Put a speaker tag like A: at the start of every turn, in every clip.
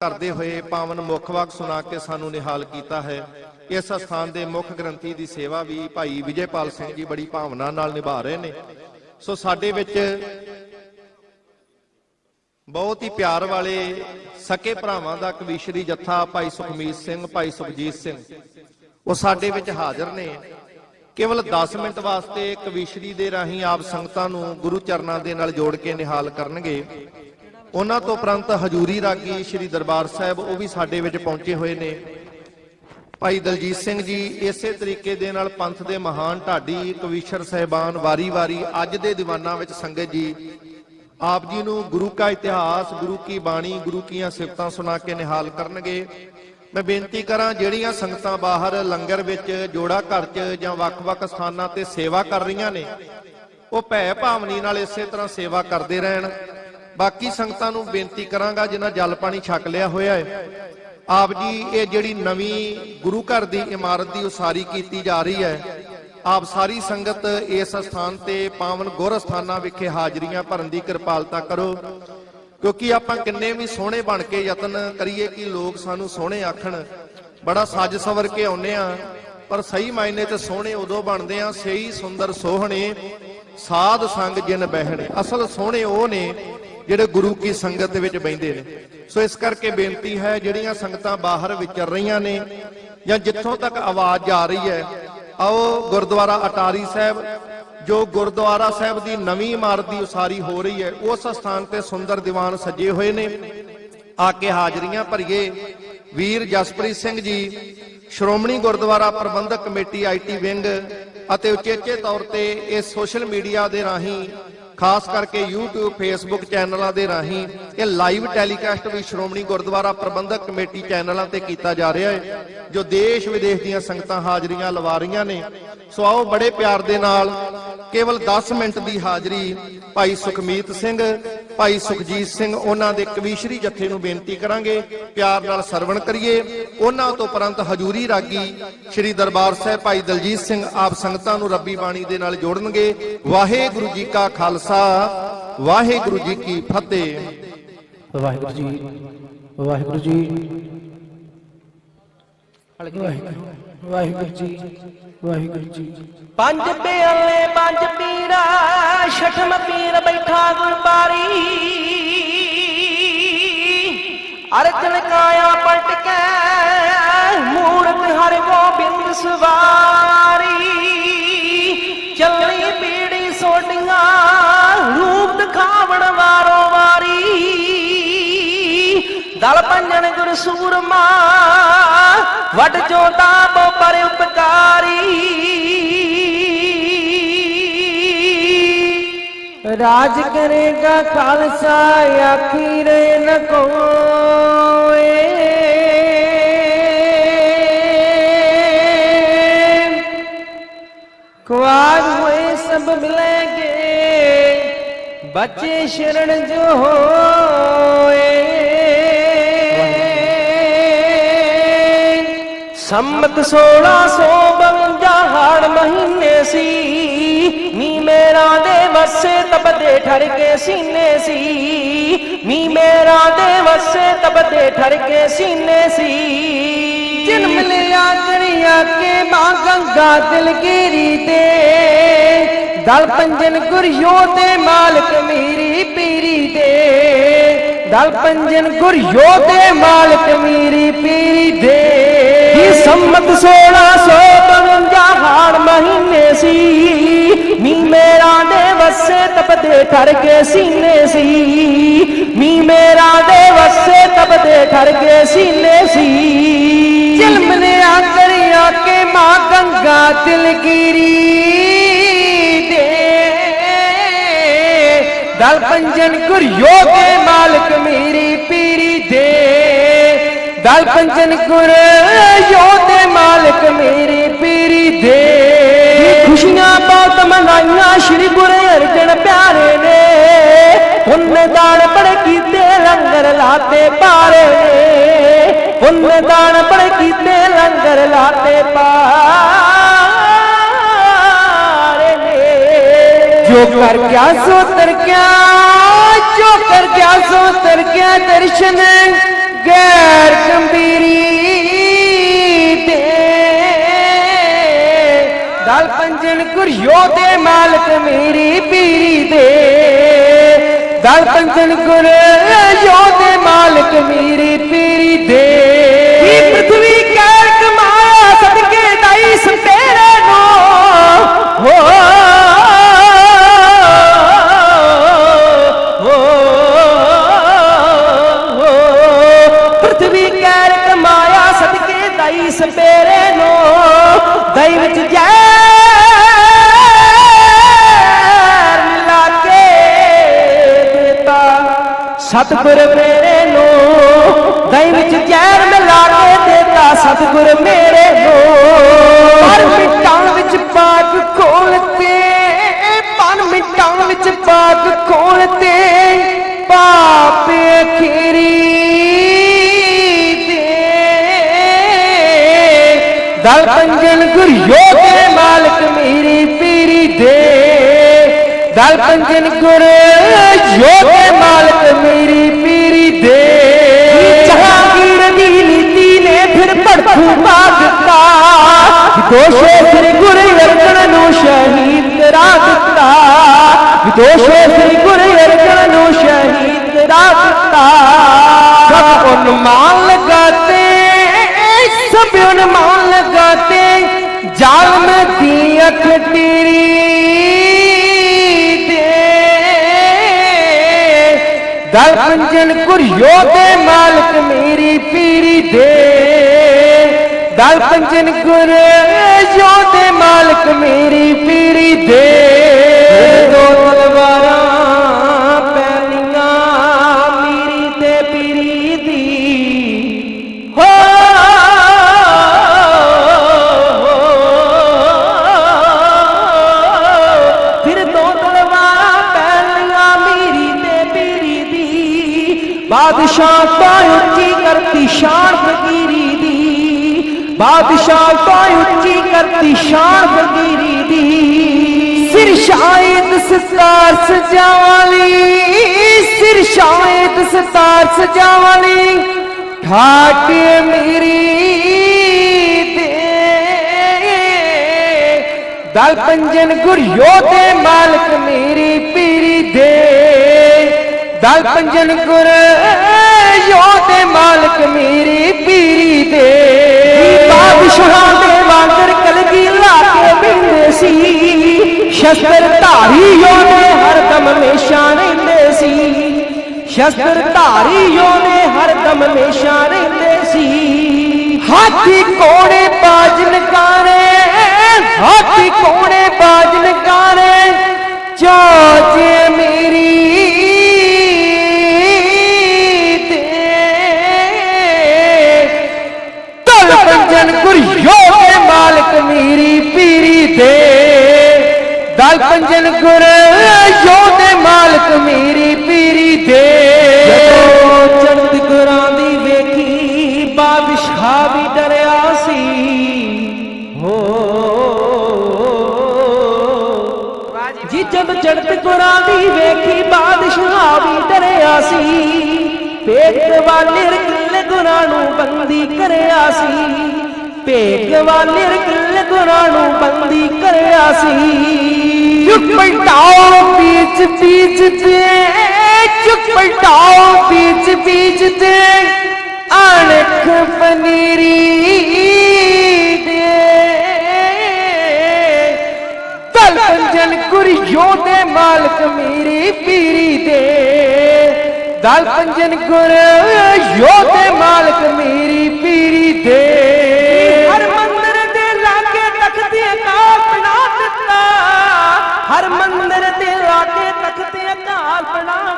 A: ਕਰਦੇ ਹੋਏ ਪਾਵਨ ਮੁੱਖ ਵਾਕ ਸੁਣਾ ਕੇ ਸਾਨੂੰ ਨਿਹਾਲ ਕੀਤਾ ਹੈ। ਇਸ ਸਥਾਨ ਦੇ ਮੁੱਖ ਗ੍ਰੰਥੀ ਦੀ ਸੇਵਾ ਵੀ ਭਾਈ ਵਿਜੇਪਾਲ ਸਿੰਘ ਜੀ ਬੜੀ ਭਾਵਨਾ ਨਾਲ ਨਿਭਾ ਰਹੇ ਨੇ। ਸੋ ਸਾਡੇ ਵਿੱਚ ਬਹੁਤ ਹੀ ਪਿਆਰ ਵਾਲੇ ਸਕੇ ਭਰਾਵਾਂ ਦਾ ਕਵੀਸ਼ਰੀ ਜੱਥਾ ਭਾਈ ਸੁਖਮੀਤ ਸਿੰਘ, ਭਾਈ ਸੁਖਜੀਤ ਸਿੰਘ, ਉਹ ਸਾਡੇ ਵਿੱਚ ਹਾਜ਼ਰ ਨੇ। ਕੇਵਲ 10 ਮਿੰਟ ਵਾਸਤੇ ਕਵੀਸ਼ਰੀ ਦੇ ਰਾਹੀਂ ਆਪ ਸੰਗਤਾਂ ਨੂੰ ਗੁਰੂ ਚਰਨਾਂ ਦੇ ਨਾਲ ਜੋੜ ਕੇ ਨਿਹਾਲ ਕਰਨਗੇ। ਉਹਨਾਂ ਤੋਂ ਉਪਰੰਤ ਹਜੂਰੀ ਰਾਗੀ ਸ੍ਰੀ ਦਰਬਾਰ ਸਾਹਿਬ ਉਹ ਵੀ ਸਾਡੇ ਵਿੱਚ ਪਹੁੰਚੇ ਹੋਏ ਨੇ। ਭਾਈ ਦਲਜੀਤ ਸਿੰਘ ਜੀ, ਇਸੇ ਤਰੀਕੇ ਦੇ ਨਾਲ ਪੰਥ ਦੇ ਮਹਾਨ ਢਾਡੀ ਕਵੀਸ਼ਰ ਸਹਿਬਾਨ ਵਾਰੀ-ਵਾਰੀ ਅੱਜ ਦੇ ਦੀਵਾਨਾਂ ਵਿੱਚ ਸੰਗਤ ਜੀ, ਆਪ ਜੀ ਨੂੰ ਗੁਰੂ ਕਾ ਇਤਿਹਾਸ, ਗੁਰੂ ਕੀ ਬਾਣੀ, ਗੁਰੂ ਕੀਆਂ ਸਿਫਤਾਂ ਸੁਣਾ ਕੇ ਨਿਹਾਲ ਕਰਨਗੇ। ਮੈਂ ਬੇਨਤੀ ਕਰਾਂ, ਜਿਹੜੀਆਂ ਸੰਗਤਾਂ ਬਾਹਰ ਲੰਗਰ ਵਿੱਚ, ਜੋੜਾ ਘਰ 'ਚ ਜਾਂ ਵੱਖ-ਵੱਖ ਸਥਾਨਾਂ ਤੇ ਸੇਵਾ ਕਰ ਰਹੀਆਂ ਨੇ, ਉਹ ਭੈ ਭਾਵਨੀ ਨਾਲ ਇਸੇ ਤਰ੍ਹਾਂ ਸੇਵਾ ਕਰਦੇ ਰਹਿਣ। ਬਾਕੀ ਸੰਗਤਾਂ ਨੂੰ ਬੇਨਤੀ ਕਰਾਂਗਾ, ਜਿਨ੍ਹਾਂ ਜਲ ਪਾਣੀ ਛਕ ਲਿਆ ਹੋਇਆ ਹੈ, ਆਪ ਜੀ, ਇਹ ਜਿਹੜੀ ਨਵੀਂ ਗੁਰੂ ਘਰ ਦੀ ਇਮਾਰਤ ਦੀ ਉਸਾਰੀ ਕੀਤੀ ਜਾ ਰਹੀ ਹੈ, ਆਪ ਸਾਰੀ ਸੰਗਤ ਇਸ ਸਥਾਨ ਤੇ ਪਾਵਨ ਗੁਰ ਸਥਾਨਾਂ ਵਿਖੇ ਹਾਜ਼ਰੀਆਂ ਭਰਨ ਦੀ ਕਿਰਪਾਲਤਾ ਕਰੋ, ਕਿਉਂਕਿ ਆਪਾਂ ਕਿੰਨੇ ਵੀ ਸੋਹਣੇ ਬਣ ਕੇ ਯਤਨ ਕਰੀਏ ਕਿ ਲੋਕ ਸਾਨੂੰ ਸੋਹਣੇ ਆਖਣ। ਬੜਾ ਸੱਜ ਸਵਰ ਕੇ ਆਉਨੇ ਆ ਪਰ ਸਹੀ ਮਾਇਨੇ ਤੇ ਸੋਹਣੇ ਉਦੋਂ ਬਣਦੇ ਆ ਸਹੀ ਸੁੰਦਰ ਸੋਹਣੇ ਸਾਧ ਸੰਗ ਜਿਨ ਬਹਿਣੇ। ਅਸਲ ਸੋਹਣੇ ਉਹ ਨੇ ਜਿਹੜੇ ਗੁਰੂ ਕੀ ਸੰਗਤ ਦੇ ਵਿੱਚ ਬੈੰਦੇ ਨੇ। ਸੋ ਇਸ ਕਰਕੇ ਬੇਨਤੀ ਹੈ, ਜਿਹੜੀਆਂ ਸੰਗਤਾਂ ਬਾਹਰ ਵਿਚਰ ਰਹੀਆਂ ਨੇ ਜਾਂ ਜਿੱਥੋਂ ਤੱਕ ਆਵਾਜ਼ ਜਾ ਰਹੀ ਹੈ, ਆਓ ਗੁਰਦੁਆਰਾ ਅਟਾਰੀ ਸਾਹਿਬ, ਜੋ ਗੁਰਦੁਆਰਾ ਸਾਹਿਬ ਦੀ ਨਵੀਂ ਇਮਾਰਤ ਦੀ ਉਸਾਰੀ ਹੋ ਰਹੀ ਹੈ, ਉਸ ਸਥਾਨ ਤੇ ਸੁੰਦਰ ਦੀਵਾਨ ਸਜੇ ਹੋਏ ਨੇ। ਆ ਕੇ ਹਾਜ਼ਰੀਆਂ ਭਰੀਏ। ਵੀਰ Jaspreet Singh ji, Shiromani Gurdwara Parbandhak committee IT wing ਅਤੇ ਉਚੇਚੇ ਤੌਰ ਤੇ ਇਹ ਸੋਸ਼ਲ ਮੀਡੀਆ ਦੇ ਰਾਹੀਂ ਖਾਸ ਕਰਕੇ YouTube, Facebook ਚੈਨਲਾਂ ਦੇ ਰਾਹੀਂ ਇਹ ਲਾਈਵ ਟੈਲੀਕਾਸਟ ਵੀ ਸ਼੍ਰੋਮਣੀ ਗੁਰਦੁਆਰਾ ਪ੍ਰਬੰਧਕ ਕਮੇਟੀ ਚੈਨਲਾਂ ਤੇ ਕੀਤਾ ਜਾ ਰਿਹਾ ਹੈ, ਜੋ ਦੇਸ਼ ਵਿਦੇਸ਼ ਦੀਆਂ ਸੰਗਤਾਂ ਹਾਜ਼ਰੀਆਂ ਲਵਾ ਰਹੀਆਂ ਨੇ। ਸੋ ਆਓ ਬੜੇ ਪਿਆਰ ਦੇ ਨਾਲ ਕੇਵਲ 10 ਮਿੰਟ ਦੀ ਹਾਜ਼ਰੀ ਭਾਈ ਸੁਖਮੀਤ ਸਿੰਘ ਭਾਈ ਸੁਖਜੀਤ ਸਿੰਘ, ਉਹਨਾਂ ਦੇ ਕਵੀਸ਼ਰੀ ਜਥੇ ਨੂੰ ਬੇਨਤੀ ਕਰਾਂਗੇ, ਪਿਆਰ ਨਾਲ ਸਰਵਣ ਕਰੀਏ। ਉਹਨਾਂ ਤੋਂ ਉਪਰੰਤ ਹਜੂਰੀ ਰਾਗੀ ਸ੍ਰੀ ਦਰਬਾਰ ਸਾਹਿਬ ਭਾਈ ਦਲਜੀਤ ਸਿੰਘ ਆਪ ਸੰਗਤਾਂ ਨੂੰ ਰੱਬੀ ਬਾਣੀ ਦੇ ਨਾਲ ਜੋੜਨਗੇ। ਵਾਹਿਗੁਰੂ ਜੀ ਕਾ ਖਾਲਸਾ, ਵਾਹਿਗੁਰੂ ਜੀ ਕੀ ਫਤਿਹ।
B: ਵਾਹਿਗੁਰੂ ਜੀ ਵਾਹਿਗੁਰੂ ਜੀ ਵਾਹਿਗੁਰੂ ਵਾਹਿਗੁਰੂ ਜੀ ਵਾਹਿਗੁਰੂ ਜੀ।
C: ਪੰਜ ਪਿਆਲੇ, ਪੰਜ ਪੀਰਾ, ਛਠਮ ਪੀਰ ਬੈਠਾ ਗੁਰਬਾਰੀ ਅਰਜਨ ਕਾਇਆ ਪਲਟ ਕੇ ਮੂਰਤ ਹਰਿ ਗੋਬਿੰਦ ਸਵਾਰੀ। ਚੱਲੀ ਪੀੜੀ ਸੋਟੀਆਂ ਰੂਪ ਦਿਖਾਵਣ ਵਾਰੋ ਵਾਰੀ। ਦਲ ਪੰਜਨ ਗੁਰ ਸੂਰਮਾ, ਵੱਡ ਜੋਤਾ ਬੋ ਪਰ ਉਪਕਾਰੀ।
B: ਰਾਜ ਕਰੇਗਾ ਖਾਲਸਾ ਆਖੀ ਰੇ ਨ ਕੋਏ। ਕੁਆਰ ਹੋਏ ਸਭ ਮਿਲੇਗੇ ਬੱਚੇ ਸ਼ਰਣ ਜੋ ਹੋਏ।
C: ਸੰਮਤ 1652 ਹਾੜ ਮਹੀਨੇ ਸੀ। ਨੀ ਮੇਰਾ ਦੇ ਵਸੇ ਤਪਦੇ ਠਰ ਕੇ ਸੀਨੇ ਸੀ। ਨੀ ਮੇਰਾ ਦੇ ਵਸੇ ਤਪਦੇ ਠਰ ਕੇ ਸੀਨੇ ਸੀ।
B: ਜਨਮ ਲਿਆ ਕਰਿਆ ਕੇ ਮਾਂ ਗੰਗਾ ਦਿਲਗਿਰੀ ਤੇ। ਦਲ ਪੰਜਨ ਗੁਰਿਓ ਤੇ ਮਾਲਕ ਮੇਰੀ ਪੀਰੀ ਦੇ ਦਲ ਪੰਜਨ ਗੁਰਿਓ ਤੇ ਮਾਲਕ ਮੇਰੀ ਪੀਰੀ ਦੇ
C: ਇਹ ਸੰਮਤ 1652 ਹਾੜ ਮਹੀਨੇ ਸੀ ਮੀ ਮੇਰਾ ਦੇ ਵਸੇ ਤਪਦੇ ਠਰ ਕੇ ਸੀਨੇ ਸੀ ਮੀ ਮੇਰਾ ਦੇ ਵਸੇ ਤਪਦੇ ਠਰ ਕੇ ਸੀਨੇ ਸੀ
B: ਜਨਮ ਲਿਆ ਕਰਿਆ ਕੇ ਮਾਂ ਗੰਗਾ ਦਿਲਗਿਰੀ ਦੇ ਦਲ ਪੰਜਨ ਗੁਰਿਓ ਤੇ ਮਾਲਕ ਮੇਰੀ ਪੀਰੀ ਦੇ ਦਲ ਪੰਜਨ ਗੁਰਿਓ ਤੇ ਮਾਲਕ ਮੇਰੀ ਪੀਰੀ ਦੇ
C: ਖੁਸ਼ੀਆਂ ਬਹੁਤ ਮਨਾਈਆਂ ਸ਼੍ਰੀ ਗੁਰੂ ਅਰਜਨ ਪਿਆਰੇ ਨੇ ਪੁੰਨ ਦਾਨ ਬੜੇ ਕੀਤੇ ਲੰਗਰ ਲਾਤੇ ਪਾਰੇ ਨੇ ਪੁੰਨ ਦਾਨ ਬੜੇ ਕੀਤੇ ਲੰਗਰ ਲਾਤੇ ਪਾਰੇ ਨੇ
B: ਜੋ ਕਰ ਗਿਆ ਸੋ ਤਰ ਗਿਆ ਜੋ ਕਰ ਗਿਆ ਸੋ ਗੈਰ ਗੰਭੀਰੀ ਦੇ। ਦਲ ਪੰਜਣ ਗੁਰਿਓ ਦੇ ਮਾਲਕ ਮੇਰੀ ਪੀਰੀ ਦੇ। ਦਲ ਪੰਜਣ ਗੁਰਿਓ ਦੇ ਮਾਲਕ ਮੇਰੀ ਪੀਰੀ ਦੇ।
C: ਕੀ ਪ੍ਰਥਵੀ ਕੈਰ ਕਮਾ ਸਦਕੇ ਦਾਈ ਸੰਤੇਰੇ ਨੂੰ? ਹੋ ਸਤਿਗੁਰ ਮੇਰੇ ਨੂੰ। ਦਹੀਂ ਵਿੱਚ ਜ਼ਹਿਰ ਮਿਲਾ ਕੇ ਦਿੱਤਾ ਸਤਿਗੁਰ ਮੇਰੇ ਨੂੰ।
B: ਪਰ ਮਿੱਟਾਂ ਵਿੱਚ ਪਾਕ ਖੋਲਤੇ ਪਨ ਮਿੱਟਾਂ ਵਿੱਚ ਪਾਕ ਖੋਲਤੇ। ਪਾਪੇ ਖੀਰੀ ਦੇ। ਦਲ ਪੰਜਨ ਗੁਰਿਓ ਦੇ ਦਲ ਪੰਜਨ ਗੁਰਿਓ ਦੇ ਮਾਲਕ ਮੇਰੀ ਪੀਰੀ ਦੇ।
C: ਜਹਾਂਗੀਰ ਦੀ ਨੀਤੀ ਨੇ ਫਿਰ ਭੜਕੂ ਪਾ ਦਿੱਤਾ। ਵਿਦੋਸ਼ੇ ਸ੍ਰੀ ਗੁਰੂ ਅਰਜਨ ਨੂੰ ਸ਼ਹੀਦ ਕਰਾ ਦਿੱਤਾ। ਵਿਦੋਸ਼ੇ ਸ੍ਰੀ ਗੁਰੂ ਅਰਜਨ
B: ਦਲ ਪੰਜਨ ਕੁਰਿਓ ਦੇ
C: ਮਾਲਕ ਮੇਰੀ ਪੀਰੀ ਦੇ। ਦਲ ਪੰਜਨ ਕੁਰਿਓ ਦੇ ਮਾਲਕ ਮੇਰੀ ਬਾਦਸ਼ਾਹ ਤੋਂ ਉੱਚੀ ਕਰਤੀ ਸ਼ਾਨ ਫਕੀਰੀ ਦੀ। ਬਾਦਸ਼ਾਹ ਤੋਂ ਉੱਚੀ ਕਰਤੀ ਸ਼ਾਨ ਫਕੀਰੀ ਦੀ।
B: ਸਿਰ ਸ਼ਾਇਦ ਸਤਾਰ ਸਜਾਵਾਲੀ ਸਿਰ ਸ਼ਾਇਦ ਸਤਾਰ ਸਜਾਵਾਲੀ ਠਾਕ ਮੇਰੀ ਦੇ ਦਲ ਪੰਜਨ ਗੁਰਿਓ ਦੇ ਮਾਲਕ ਮੇਰੀ ਪੀਰੀ ਦੇ। ਦਲ ਪੰਜਨ ਗੁਰਿਓ ਦੇ ਮਾਲਕ ਮੇਰੀ ਪੀਰੀ ਦੇ।
C: ਬਾਦਸ਼ਾਹਾਂ ਦੇ ਵਾਂਗਰ ਕਲਗੀ ਲਾ ਕੇ ਬਿੰਦੇ ਸੀ। ਸ਼ਸਤਰ ਧਾਰੀ ਉਹਨੇ ਹਰਦਮ ਮੇਸ਼ਾ ਰਹਿੰਦੇ ਸੀ। ਸ਼ਸਤਰ ਧਾਰੀ ਉਹਨੇ ਹਰਦਮ ਮੇਸ਼ਾ ਰਹਿੰਦੇ ਸੀ।
B: ਹਾਥੀ ਕੋੜੇ ਬਾਜ ਨਕਾਰੇ ਹਾਥੀ ਕੋੜੇ ਬਾਜ ਨਕਾਰੇ ਚਾਚੇ ਮੇਰੀ
C: ਬਾਦਸ਼ਾਹ ਵੀ ਡਰਿਆ ਸੀ। ਹੋ। ਜੀ ਜਦ ਚੜਤ ਗੁਰਾਂ ਦੀ ਵੇਖੀ, ਬਾਦਸ਼ਾਹ ਵੀ ਸੀ। ਪੇਟ ਵਾਲੇ ਰਕਿਲ ਗੁਰਾਂ ਨੂੰ ਬੰਦੀ ਕਰਿਆ ਸੀ। ਭੇਗ ਵਾਲੇ ਰਕਿਲ ਗੁਰਾਂ ਨੂੰ ਬੰਦੀ ਕਰਿਆ ਸੀ।
B: ਚੁੱਕ ਪਲਟਾਓ ਪੀਚ ਬੀਚ ਤੇ। ਚੁੱਕ ਪਲਟਾਓ ਬੀਚ ਬੀਚ ਤੇ। ਅਣਖ ਪਨੀਰੀ ਦੇ। ਤਲ ਪੰਜਨ ਗੁਰਿਓ ਦੇ ਮਾਲਕ ਮੇਰੀ ਪੀਰੀ ਦੇ। ਦਲ ਪੰਜਨ ਗੁਰਿਓ ਦੇ ਮਾਲਕ ਮੇਰੀ ਪੀਰੀ ਦੇ।
C: ਹਰ ਮੰਦਰ ਦੇ ਲਾਗੇ ਤਖਤ ਅਕਾਲ ਬਣਾ ਦਿੱਤਾ। ਹਰ ਮੰਦਰ ਦੇ ਲਾਗੇ ਤਖਤ ਅਕਾਲ ਬਣਾ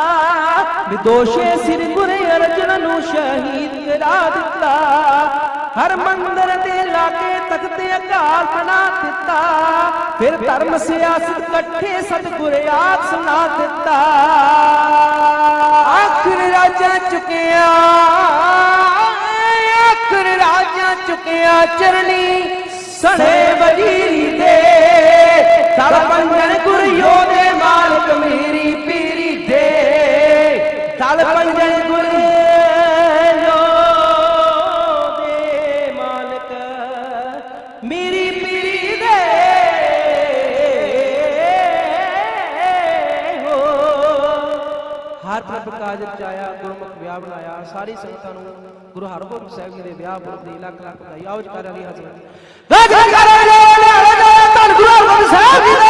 C: ਦਿੱਤਾ ਵਿਦੋਸ਼ੇ ਸਿਰ ਗੁਰ ਅਰਜਨ ਨੂੰ ਸ਼ਹੀਦ ਕਰਾ ਦਿੱਤਾ। ਹਰ ਮੰਦਰ ਦੇ ਲਾਗੇ ਤਖਤ ਅਕਾਲ ਬਣਾ ਦਿੱਤਾ। ਫਿਰ ਧਰਮ ਸਿਆਸਤ ਇਕੱਠੇ ਸਤਿਗੁਰ ਆਪ ਸੁਣਾ ਦਿੱਤਾ।
B: ਆਖਰ ਰਾਜਾ ਚੁਕਿਆ, ਆਖਰ ਰਾਜਾ ਚੁਕਿਆ ਚਰਨੀ
C: ਸਣੇ ਵਜੀਰੀ ਦੇ। ਤਲ ਪੰਜਨ
D: ਵਿਆਹ ਬਣਾਇਆ ਸਾਰੀ ਸੰਗਤਾਂ ਨੂੰ ਗੁਰੂ ਹਰਗੋਬਿੰਦ ਸਾਹਿਬ ਜੀ ਦੇ ਵਿਆਹ ਪੁਰਬ ਦੀ ਲੱਖ ਲੱਖ ਵਧਾਈ ਆਓ ਜਕਾਰਿਆਂ ਦੀ ਹਾਜ਼ਰੀ
E: ਰਾਜਾ ਕਰੇ ਧੰਨ ਗੁਰੂ ਹਰਗੋਬਿੰਦ ਸਾਹਿਬ
C: ਜੀ